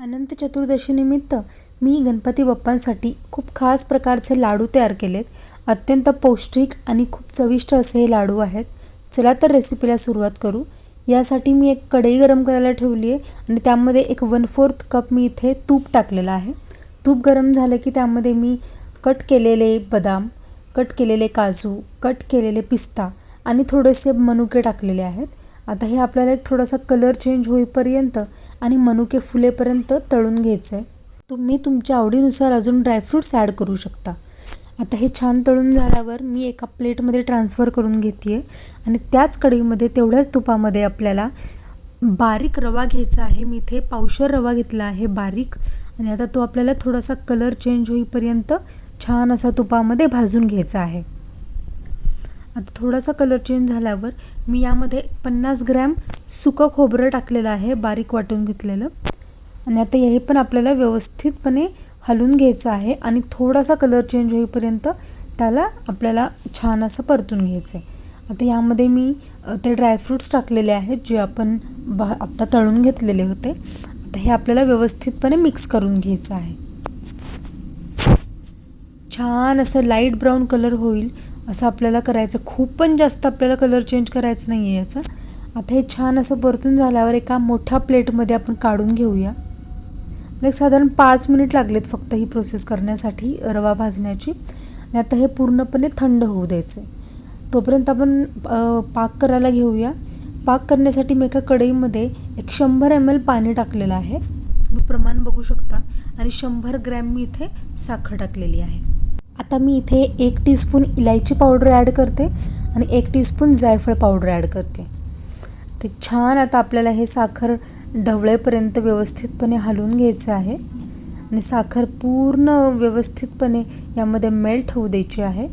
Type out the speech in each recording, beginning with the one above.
अनंत चतुर्दशीनिमित्त मी गणपती बाप्पांसाठी खूप खास प्रकारचे लाडू तयार केलेत. अत्यंत पौष्टिक आणि खूप चविष्ट असे हे लाडू आहेत. चला तर रेसिपीला सुरुवात करू. यासाठी मी एक कढई गरम करायला ठेवली आहे आणि त्यामध्ये एक वन फोर्थ कप मी इथे तूप टाकलेलं आहे. तूप गरम झालं की त्यामध्ये मी कट केलेले बदाम कट केलेले काजू कट केलेले पिस्ता आणि थोडेसे मनुके टाकलेले आहेत. आता हे आपल्याला एक थोडासा कलर चेंज होईपर्यंत आणि मनुके फुलेपर्यंत तळून घ्यायचं आहे तुम्ही तुमच्या आवडीनुसार अजून ड्रायफ्रूट्स ॲड करू शकता. आता हे छान तळून झाल्यावर मी एका प्लेटमध्ये ट्रान्सफर करून घेते आहे आणि त्याच कढईमध्ये तेवढ्याच तुपामध्ये आपल्याला बारीक रवा घ्यायचा आहे. मी इथे पावशर रवा घेतला आहे बारीक. आणि आता तो आपल्याला थोडासा कलर चेंज होईपर्यंत छान असा तुपामध्ये भाजून घ्यायचा आहे. आता थोडासा कलर चेंज झाल्यावर मी यामध्ये पन्नास ग्रॅम सुकं खोबरं टाकलेलं आहे बारीक वाटून घेतलेलं. आणि आता हे पण आपल्याला व्यवस्थितपणे हलवून घ्यायचं आहे आणि थोडासा कलर चेंज होईपर्यंत त्याला आपल्याला छान असं परतून घ्यायचं आहे. आता यामध्ये मी ते ड्रायफ्रूट्स टाकलेले आहेत जे आपण बा आत्ता तळून घेतलेले होते. आता हे आपल्याला व्यवस्थितपणे मिक्स करून घ्यायचं आहे. छान असं लाइट ब्राऊन कलर होईल. असं आपल्याला करायचं. खूप पण जास्त आपल्याला कलर चेंज करायचं नाही आहे याचा. आता हे छान असं परतून झाल्यावर एका मोठ्या प्लेटमध्ये आपण काढून घेऊया. एक साधारण पाच मिनिट लागलेत फक्त ही प्रोसेस करण्यासाठी रवा भाजण्याची. आणि आता हे पूर्णपणे थंड होऊ द्यायचं तोपर्यंत आपण पाक करायला घेऊया. पाक करण्यासाठी मी एका कढईमध्ये एक शंभर एम एल पाणी टाकलेलं आहे. तुम्ही प्रमाण बघू शकता. आणि शंभर ग्रॅम मी इथे साखर टाकलेली आहे. आता मी इथे एक टीस्पून इलायची पावडर ॲड करते आणि एक टीस्पून जायफळ पावडर ॲड करते. ते छान आता आपल्याला हे साखर ढवळेपर्यंत व्यवस्थितपणे हलवून घ्यायचं आहे आणि साखर पूर्ण व्यवस्थितपणे यामध्ये मेल्ट होऊ द्यायची आहे.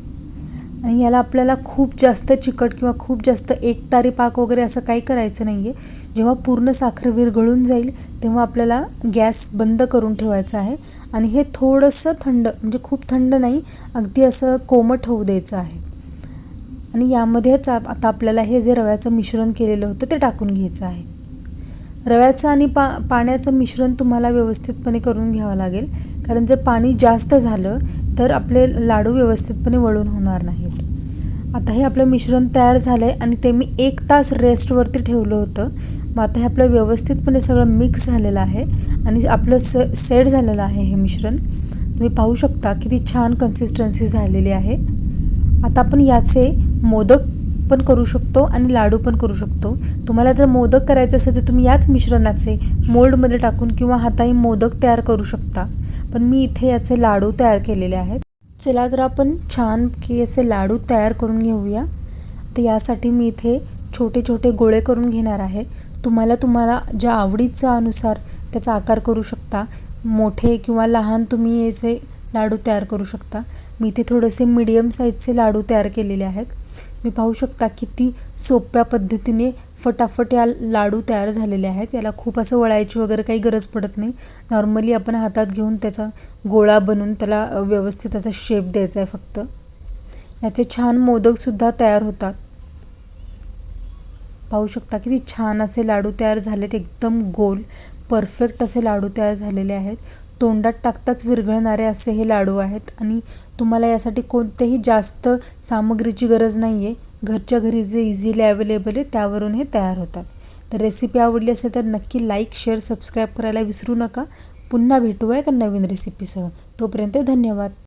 आणि याला आपल्याला खूप जास्त चिकट किंवा खूप जास्त एकतारी पाक वगैरे असं काही करायचं नाही आहे जेव्हा पूर्ण साखर विरघळून जाईल तेव्हा आपल्याला गॅस बंद करून ठेवायचा आहे. आणि हे थोडंसं थंड म्हणजे खूप थंड नाही अगदी असं कोमट होऊ द्यायचं आहे. आणि यामध्येच आता आपल्याला हे जे रव्याचं मिश्रण केलेलं होतं ते टाकून घ्यायचं आहे. रव्याचं आणि पा पाण्याचं मिश्रण तुम्हाला व्यवस्थितपणे करून घ्यावं लागेल. कारण जर पाणी जास्त झालं तर आपले लाडू व्यवस्थितपणे वळून होणार नाहीत. आता हे आपलं मिश्रण तयार झालं आहे आणि ते मी एक तास रेस्टवरती ठेवलं होतं. मग आता हे आपलं व्यवस्थितपणे सगळं मिक्स झालेलं आहे आणि आपलं स सेट झालेलं आहे हे मिश्रण. तुम्ही पाहू शकता किती छान कन्सिस्टन्सी झालेली आहे. आता आपण याचे मोदक पण करू शकतो आणि लाडू पण करू शकतो. तुम्हाला जर मोदक करायचे असेल तर तुम्ही याच मिश्रणाचे मोल्डमध्ये टाकून किंवा हाताही मोदक तयार करू शकता. पण मी इथे याचे लाडू तयार केलेले आहेत. चला तर आपण छान की असे लाडू तयार करून घेऊया. तर यासाठी मी इथे छोटे छोटे गोळे करून घेणार आहे. तुम्हाला तुम्हाला ज्या आवडीचा अनुसार त्याचा आकार करू शकता. मोठे किंवा लहान तुम्ही याचे लाडू तयार करू शकता. मी इथे थोडेसे मीडियम साईजचे लाडू तयार केलेले आहेत. तुम्ही पाहू शकता किती सोप्या पद्धतीने फटाफट या लाडू तयार झालेले आहेत. याला खूप असं वळायची वगैरे काही गरज पडत नाही. नॉर्मली आपण हातात घेऊन त्याचा गोळा बनवून त्याला व्यवस्थित असा शेप द्यायचा आहे फक्त. याचे छान मोदकसुद्धा तयार होतात. पाहू शकता किती छान असे लाडू तयार झालेत. एकदम गोल परफेक्ट असे लाडू तयार झालेले आहेत. तोंडात टाकताच विरघळणारे असे हे लाडू आहेत. आणि तुम्हाला यासाठी कोणतेही जास्त सामग्रीची गरज नाही आहे घरच्या घरी जे इझिली अवेलेबल आहे त्यावरून हे तयार होतात. तर रेसिपी आवडली असेल तर नक्की लाईक शेअर सबस्क्राईब करायला विसरू नका. पुन्हा भेटूया एका नवीन रेसिपीसह तोपर्यंत धन्यवाद.